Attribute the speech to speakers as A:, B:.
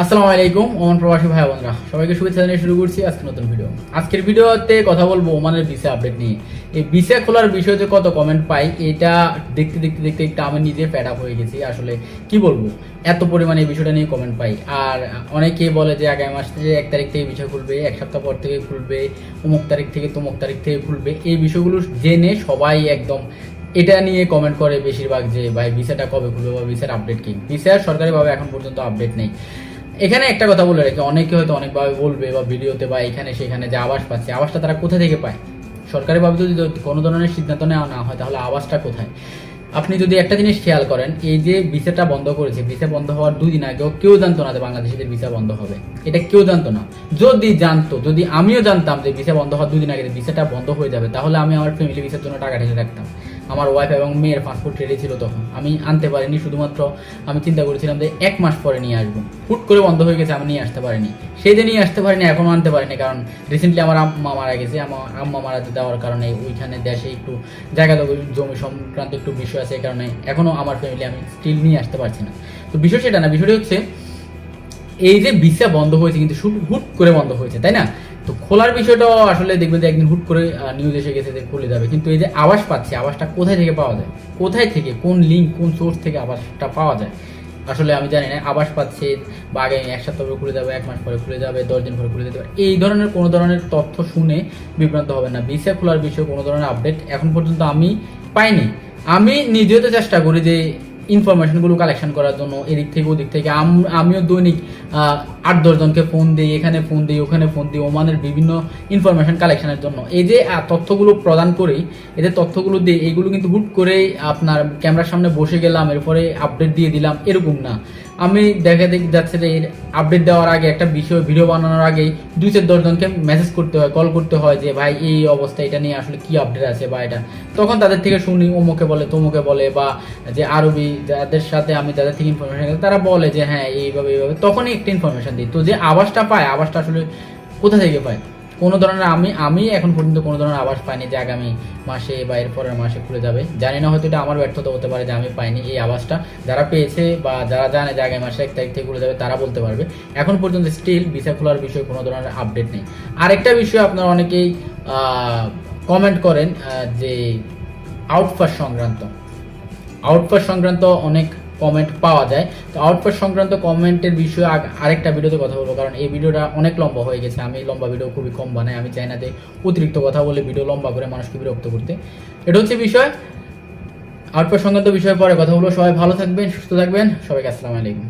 A: আসসালামু আলাইকুম, ওমান প্রবাসী ভাই বোনরা। সবাইকে শুভেচ্ছা জানিয়ে শুরু করছি আজকে নতুন ভিডিও। আজকের ভিডিওতে কথা বলব ওমানের ভিসা আপডেট নিয়ে। এই ভিসা খোলার বিষয়ে যে কত কমেন্ট পাই, এটা দেখতে দেখতে দেখতে একটু আমি নিজে ফ্যাড আপ হয়ে গেছি। আসলে কি বলব? এত পরিমাণে এই বিষয়টা নিয়ে কমেন্ট পাই। আর অনেকেই বলে যে আগামী মাস থেকে এক তারিখ থেকে ভিসা খুলবে, এক সপ্তাহ পর থেকে খুলবে, অমুক তারিখ থেকে তমুক তারিখ থেকে খুলবে। এই বিষয়গুলো জেনে সবাই একদম এটা নিয়ে কমেন্ট করে বেশিরভাগ যে, ভাই, ভিসাটা কবে খুলবে বা ভিসার আপডেট কি? ভিসার সরকারিভাবে এখন পর্যন্ত আপডেট নেই। এখানে একটা কথা বলে রেখে, অনেকে হয়তো অনেকভাবে বলবে বা ভিডিওতে বা এখানে সেখানে যে আবাস পাচ্ছে আবাসটা তারা কোথা থেকে পায়? সরকারিভাবে যদি কোনো ধরনের সিদ্ধান্ত নেওয়া না হয়, তাহলে আবাসটা কোথায়? আপনি যদি একটা জিনিস খেয়াল করেন, এই যে ভিসাটা বন্ধ করেছে, ভিসা বন্ধ হওয়ার দুই দিন আগেও কেউ জানতো না যে বাংলাদেশিদের ভিসা বন্ধ হবে। এটা কেউ জানতো না। যদি জানতো, যদি আমিও জানতাম যে ভিসা বন্ধ হওয়ার দুই দিন আগে ভিসাটা বন্ধ হয়ে যাবে, তাহলে আমি আমার ফ্যামিলি ভিসার জন্য টাকা ঢেলে রাখতাম। আমার ওয়াইফ এবং মেয়ের পাসপোর্ট রেডি ছিল তখন। আমি আনতে পারিনি, শুধুমাত্র আমি চিন্তা করেছিলাম যে এক মাস পরে নিয়ে আসব। হুট করে বন্ধ হয়ে গেছে, আমি নিয়ে আসতে পারিনি। সেই নিয়ে আসতে পারিনি এখনও আনতে পারিনি, কারণ রিসেন্টলি আমার আম্মা মারা গেছে। আমার আম্মা মারা যাওয়ার কারণে ওইখানে দেশে একটু জায়গা জমি সংক্রান্ত একটু বিষয় আছে, এই কারণে এখনও আমার ফ্যামিলি আমি স্টিল নিয়ে আসতে পারছি না। তো বিষয় সেটা না, বিষয়টা হচ্ছে এই যে ভিসা বন্ধ হয়েছে, কিন্তু হুট করে বন্ধ হয়েছে, তাই না? তো খোলার বিষয়টাও আসলে দেখবে যে একদিন হুট করে নিউজ এসে গেছে যে খুলে যাবে। কিন্তু এই যে আবাস পাচ্ছে আবাসটা কোথায় থেকে পাওয়া যায়? কোথায় থেকে? কোন লিঙ্ক কোন সোর্স থেকে আবাসটা পাওয়া যায়? আসলে আমি জানি না আবাস পাচ্ছে বা আগে এক সপ্তাহ পরে খুলে যাবে, এক মাস পরে খুলে যাবে, দশ দিন পরে খুলে যেতে পারে। এই ধরনের, কোনো ধরনের তথ্য শুনে বিভ্রান্ত হবে না। ভিসা খোলার বিষয়ে কোনো ধরনের আপডেট এখন পর্যন্ত আমি পাইনি। আমি নিজেও তো চেষ্টা করি যে ইনফরমেশনগুলো কালেকশন করার জন্য, এদিক থেকে ওদিক থেকে। আম- আমিও দৈনিক আট দশজনকে ফোন দিই, এখানে ফোন দিই, ওখানে ফোন দিই, ওমানের বিভিন্ন ইনফরমেশন কালেকশনের জন্য। এই যে তথ্যগুলো প্রদান করি, এই যে তথ্যগুলো দিই এগুলো কিন্তু হুট করেই আপনার ক্যামেরার সামনে বসে গেলাম, এরপরে আপডেট দিয়ে দিলাম, এরকম না। আমি দেখা দেখি যাচ্ছে যে আপডেট দেওয়ার আগে একটা বিষয় ভিডিও বানানোর আগেই দুই চার দশজনকে মেসেজ করতে হয় কল করতে হয় যে, ভাই, এই অবস্থা, এটা নিয়ে আসলে কি আপডেট আছে বা এটা? তখন তাদের থেকে শুনি, অমুকে বলে, তমুকে বলে বা যে আরবি যাদের সাথে আমি তাদের থেকে ইনফরমেশন তারা বলে যে হ্যাঁ এইভাবে এইভাবে। তখনই একটা ইনফরমেশন দিই। তো যে আবাসটা পায় আবাসটা আসলে কোথা থেকে পায়? কোনো ধরনের আমি আমি এখন পর্যন্ত কোনো ধরনের আবাস পাইনি যে আগামী মাসে বা এর পরের মাসে খুলে যাবে। জানি না হয়তো এটা আমার ব্যর্থতা হতে পারে যে আমি পাইনি এই আবাসটা যারা পেয়েছে বা যারা জানে যে আগামী মাসে এক তারিখ থেকে খুলে যাবে, তারা বলতে পারবে। এখন পর্যন্ত স্টিল ভিসা খোলার বিষয়ে কোনো ধরনের আপডেট নেই। আরেকটা বিষয় আপনারা অনেকেই কমেন্ট করেন যে আউটপাস সংক্রান্ত। আউটপাস সংক্রান্ত অনেক কমেন্ট পাওয়া যায়। তো আউটপুট সংক্রান্ত কমেন্টের বিষয়ে আরেকটা ভিডিওতে কথা বলব, কারণ এই ভিডিওটা অনেক লম্বা হয়ে গেছে। আমি লম্বা ভিডিও খুবই কম বানাই। আমি চাই না যে অতিরিক্ত কথা বলে ভিডিও লম্বা করে মানুষকে বিরক্ত করতে। এটা হচ্ছে বিষয়। আউটপুট সংক্রান্ত বিষয়ে পরে কথা বলব। সবাই ভালো থাকবেন, সুস্থ থাকবেন। সবাইকে আসসালামু আলাইকুম।